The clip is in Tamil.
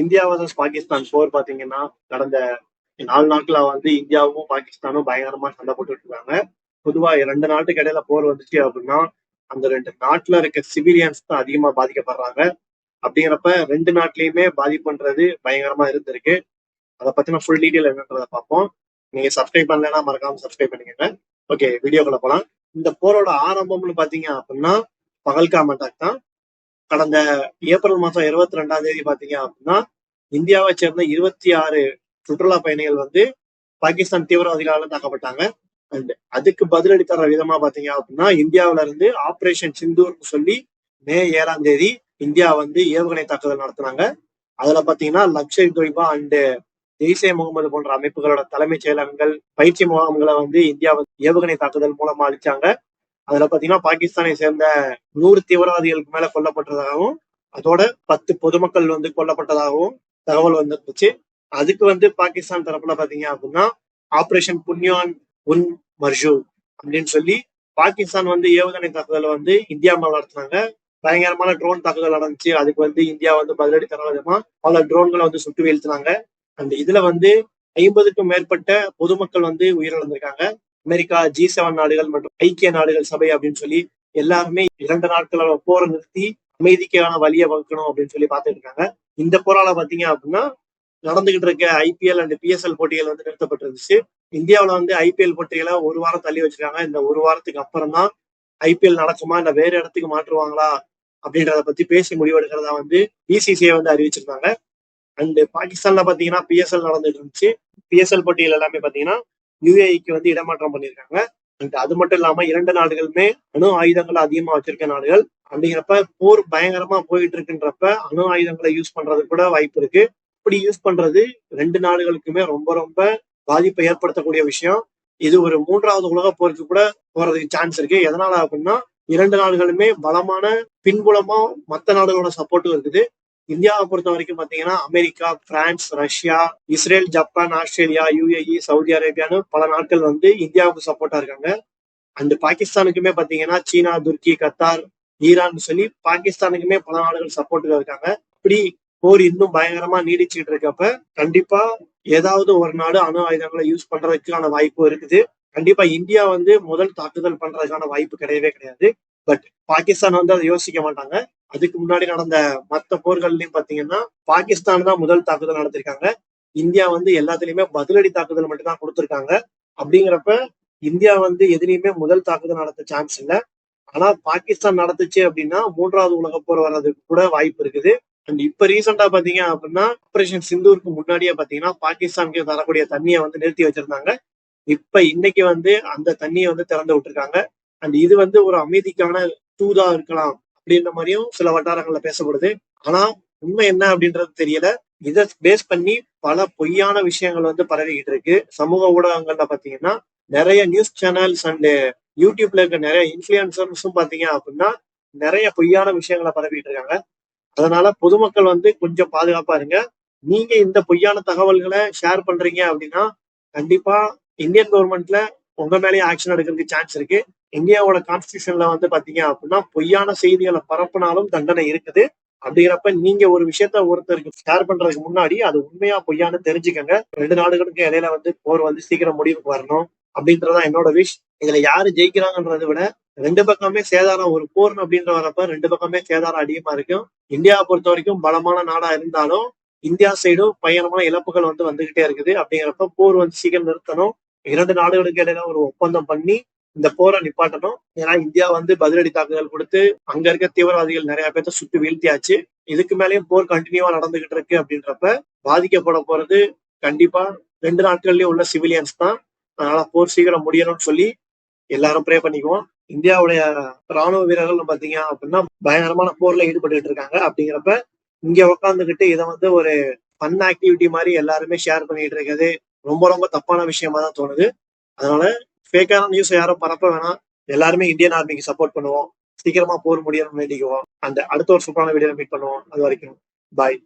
இந்தியா வர்சஸ் பாகிஸ்தான் போர் பாத்தீங்கன்னா கடந்த நாலு நாட்களா வந்து இந்தியாவும் பாகிஸ்தானும் பயங்கரமா சண்டை போட்டுட்டு இருக்காங்க. பொதுவா ரெண்டு நாட்டுக்கு இடையில போர் வந்துச்சு அப்படின்னா அந்த ரெண்டு நாட்டுல இருக்க சிவிலியன்ஸ் தான் அதிகமா பாதிக்கப்படுறாங்க. அப்படிங்கிறப்ப ரெண்டு நாட்டிலயுமே பாதிப்புன்றது பயங்கரமா இருந்திருக்கு. அதை பத்தின ஃபுல் டீட்டெயில் என்னன்றதை பார்ப்போம். நீங்க சப்ஸ்கிரைப் பண்ணலன்னா மறக்காம சப்ஸ்கிரைப் பண்ணிக்கோங்க. ஓகே வீடியோக்குள்ள போலாம். இந்த போரோட ஆரம்பம்னு பாத்தீங்க அப்படின்னா பகல்காம் அட்டாக் தான். கடந்த ஏப்ரல் மாசம் இருபத்தி ரெண்டாம் தேதி பாத்தீங்க அப்படின்னா இந்தியாவை சேர்ந்த இருபத்தி ஆறு சுற்றுலா பயணிகள் வந்து பாகிஸ்தான் தீவிரவாதிகளால தாக்கப்பட்டாங்க. அண்ட் அதுக்கு பதிலடி தர விதமா பாத்தீங்க அப்படின்னா இந்தியாவில இருந்து ஆபரேஷன் சிந்தூர்னு சொல்லி மே ஏழாம் தேதி இந்தியா வந்து ஏவுகணை தாக்குதல் நடத்தினாங்க. அதுல பாத்தீங்கன்னா லக்ஷர் தொய்பா அண்டு ஜெய்சே முகமது போன்ற அமைப்புகளோட தலைமைச் செயலகங்கள் பயிற்சி முகாம்களை வந்து இந்தியா ஏவுகணை தாக்குதல் மூலமா அழிச்சாங்க அதுல பாத்தீங்கன்னா பாகிஸ்தானை சேர்ந்த நூறு தீவிரவாதிகளுக்கு மேல கொல்லப்பட்டதாகவும் அதோட பத்து பொதுமக்கள் வந்து கொல்லப்பட்டதாகவும் தகவல் வந்துருந்துச்சு. அதுக்கு வந்து பாகிஸ்தான் தரப்புல பாத்தீங்க அப்படின்னா ஆபரேஷன் புன்யான் உன் மர்ஜூ அப்படின்னு சொல்லி பாகிஸ்தான் வந்து ஏவுகணை தாக்குதலை வந்து இந்தியா மேல நடத்தினாங்க. பயங்கரமான ட்ரோன் தாக்குதல் நடந்துச்சு. அதுக்கு வந்து இந்தியா வந்து பதிலடி தர விதமா பல ட்ரோன்களை வந்து சுட்டு வீழ்த்தினாங்க. அந்த இதுல வந்து ஐம்பதுக்கும் மேற்பட்ட பொதுமக்கள் வந்து உயிரிழந்திருக்காங்க. அமெரிக்கா ஜி செவன் நாடுகள் மற்றும் ஐக்கிய நாடுகள் சபை அப்படின்னு சொல்லி எல்லாருமே இரண்டு நாட்களோட போரை நிறுத்தி அமைதிக்கான வழியை வகுக்கணும் அப்படின்னு சொல்லி பார்த்துட்டு இருக்காங்க. இந்த போரால பாத்தீங்க அப்படின்னா நடந்துகிட்டு இருக்க ஐபிஎல் அண்ட் பிஎஸ்எல் போட்டிகள் வந்து நிறுத்தப்பட்டிருந்துச்சு. இந்தியாவில் வந்து ஐபிஎல் போட்டிகளை ஒரு வாரம் தள்ளி வச்சிருக்காங்க. இந்த ஒரு வாரத்துக்கு அப்புறம் தான் ஐபிஎல் நடக்குமா? இல்ல வேற இடத்துக்கு மாற்றுவாங்களா? அப்படின்றத பத்தி பேசி முடிவெடுக்கிறதா வந்து பிசிசிஐ வந்து அறிவிச்சிருந்தாங்க அண்ட் பாகிஸ்தான்ல பாத்தீங்கன்னா பிஎஸ்எல் நடந்துட்டு இருந்துச்சு. பிஎஸ்எல் போட்டிகள் எல்லாமே பாத்தீங்கன்னா யுஏஇக்கு வந்து இடமாற்றம் பண்ணியிருக்காங்க. அண்ட் அது மட்டும் இல்லாம இரண்டு நாடுகளுமே அணு ஆயுதங்கள் அதிகமா வச்சிருக்க நாடுகள். அப்படிங்கிறப்ப போர் பயங்கரமா போயிட்டு இருக்குன்றப்ப அணு ஆயுதங்களை யூஸ் பண்றது கூட வாய்ப்பு இருக்கு. இப்படி யூஸ் பண்றது ரெண்டு நாடுகளுக்குமே ரொம்ப ரொம்ப பாதிப்பை ஏற்படுத்தக்கூடிய விஷயம். இது ஒரு மூன்றாவது உலக போருக்கு கூட போறதுக்கு சான்ஸ் இருக்கு. எதனால அப்படின்னா இரண்டு நாடுகளுமே பலமான பின்புலமா மத்த நாடுகளோட சப்போர்ட்டும் இருக்குது. இந்தியாவை பொறுத்த வரைக்கும் பாத்தீங்கன்னா America France Russia Israel Japan Australia UAE Saudi அரேபியான்னு பல நாட்கள் வந்து இந்தியாவுக்கு சப்போர்ட்டா இருக்காங்க. அண்ட் பாகிஸ்தானுக்குமே பாத்தீங்கன்னா சீனா துர்க்கி கத்தார் ஈரான் சொல்லி பாகிஸ்தானுக்குமே பல நாடுகள் சப்போர்ட்டுக்கு இருக்காங்க. இப்படி போர் இன்னும் பயங்கரமா நீடிச்சுட்டு இருக்கப்ப கண்டிப்பா ஏதாவது ஒரு நாடு அணு ஆயுதங்களை யூஸ் பண்றதுக்கான வாய்ப்பு இருக்குது. கண்டிப்பா இந்தியா வந்து முதல் தாக்குதல் பண்றதுக்கான வாய்ப்பு கிடையவே கிடையாது. பட் பாகிஸ்தான் வந்து அதை யோசிக்க மாட்டாங்க. அதுக்கு முன்னாடி நடந்த மத்த போர்கள்லயும் பாத்தீங்கன்னா பாகிஸ்தான் தான் முதல் தாக்குதல் நடத்திருக்காங்க. இந்தியா வந்து எல்லாத்துலயுமே பதிலடி தாக்குதல் மட்டும் தான் கொடுத்திருக்காங்க. அப்படிங்கிறப்ப இந்தியா வந்து எதுலையுமே முதல் தாக்குதல் நடத்த சான்ஸ் இல்லை. ஆனா பாகிஸ்தான் நடத்துச்சு அப்படின்னா மூன்றாவது உலக போர் வர்றதுக்கு கூட வாய்ப்பு இருக்குது. அண்ட் இப்ப ரீசெண்டா பாத்தீங்க அப்படின்னா ஆபரேஷன் சிந்தூருக்கு முன்னாடியே பாத்தீங்கன்னா பாகிஸ்தானுக்கு தரக்கூடிய தண்ணியை வந்து நிறுத்தி வச்சிருந்தாங்க. இப்ப இன்னைக்கு வந்து அந்த தண்ணியை வந்து திறந்து விட்டுருக்காங்க. அண்ட் இது வந்து ஒரு அமைதிக்கான தூதா இருக்கலாம். அப்படின்ற மாதிரியும் சில வட்டாரங்கள்ல பேசப்படுது. ஆனா உண்மை என்ன அப்படின்றது தெரியல. இதை பேஸ் பண்ணி பல பொய்யான விஷயங்கள் வந்து பரவிக்கிட்டு இருக்கு. சமூக ஊடகங்கள்ல பாத்தீங்கன்னா நிறைய நியூஸ் சேனல்ஸ் அண்ட் யூடியூப்ல இருக்க நிறைய இன்ஃபுளுசர்ஸும் பாத்தீங்க அப்படின்னா நிறைய பொய்யான விஷயங்களை பரவிட்டு இருக்காங்க. அதனால பொதுமக்கள் வந்து கொஞ்சம் பாதுகாப்பா இருங்க. நீங்க இந்த பொய்யான தகவல்களை ஷேர் பண்றீங்க அப்படின்னா கண்டிப்பா இந்தியன் கவர்மெண்ட்ல உங்க மேலேயே ஆக்ஷன் எடுக்கிறதுக்கு சான்ஸ் இருக்கு. இந்தியாவோட கான்ஸ்டியூஷன்ல வந்து பாத்தீங்க அப்படின்னா பொய்யான செய்திகளை பரப்புனாலும் தண்டனை இருக்குது. அப்படிங்கிறப்ப நீங்க ஒரு விஷயத்த ஒருத்தருக்கு ஷேர் பண்றதுக்கு முன்னாடி அது உண்மையா பொய்யான்னு தெரிஞ்சுக்கங்க. ரெண்டு நாடுகளுக்கு இடையில வந்து போர் வந்து சீக்கிரம் முடிவுக்கு வரணும் அப்படின்றதான் என்னோட விஷ் இதுல யாரு ஜெயிக்கிறாங்கன்றதை விட ரெண்டு பக்கமே சேதாரம் ஒரு போர் அப்படின்ற வரப்ப ரெண்டு பக்கமே சேதாரம் அதிகமா இருக்கும். இந்தியாவை பொறுத்த வரைக்கும் பலமான நாடா இருந்தாலும் இந்தியா சைடும் பயங்கரமான இழப்புகள் வந்து வந்துகிட்டே இருக்குது. அப்படிங்கிறப்ப போர் வந்து சீக்கிரம் நிறுத்தணும். இரண்டு நாடுகளுக்கு இடையில ஒரு ஒப்பந்தம் பண்ணி இந்த போரை நிப்பாட்டணும். ஏன்னா இந்தியா வந்து பதிலடி தாக்குதல் கொடுத்து அங்க இருக்க தீவிரவாதிகள் நிறைய பேர்த்த சுட்டு வீழ்த்தியாச்சு. இதுக்கு மேலேயும் போர் கண்டினியூவா நடந்துகிட்டு இருக்கு அப்படின்றப்ப பாதிக்கப்பட போறது கண்டிப்பா ரெண்டு நாட்கள்லயும் உள்ள சிவிலியன்ஸ் தான். அதனால போர் சீக்கிரம் முடியணும்னு சொல்லி எல்லாரும் ப்ரே பண்ணிக்குவோம். இந்தியாவுடைய ராணுவ வீரர்கள் பாத்தீங்க அப்படின்னா பயங்கரமான போர்ல ஈடுபட்டு இருக்காங்க. அப்படிங்கிறப்ப இங்க உட்காந்துக்கிட்டு இதை வந்து ஒரு ஃபன் ஆக்டிவிட்டி மாதிரி எல்லாருமே ஷேர் பண்ணிட்டு இருக்கிறது ரொம்ப ரொம்ப தப்பான விஷயமா தான் தோணுது. அதனால ஃபேக்கான நியூஸ் யாரும் பரப்ப வேணாம். எல்லாருமே இந்தியன் ஆர்மிக்கு சப்போர்ட் பண்ணுவோம். சீக்கிரமா போர் முடியணும்னு வேண்டிக்குவோம். அந்த அடுத்த ஒரு சூப்பரான வீடியோ மீட் பண்ணுவோம். அது வரைக்கும். பாய்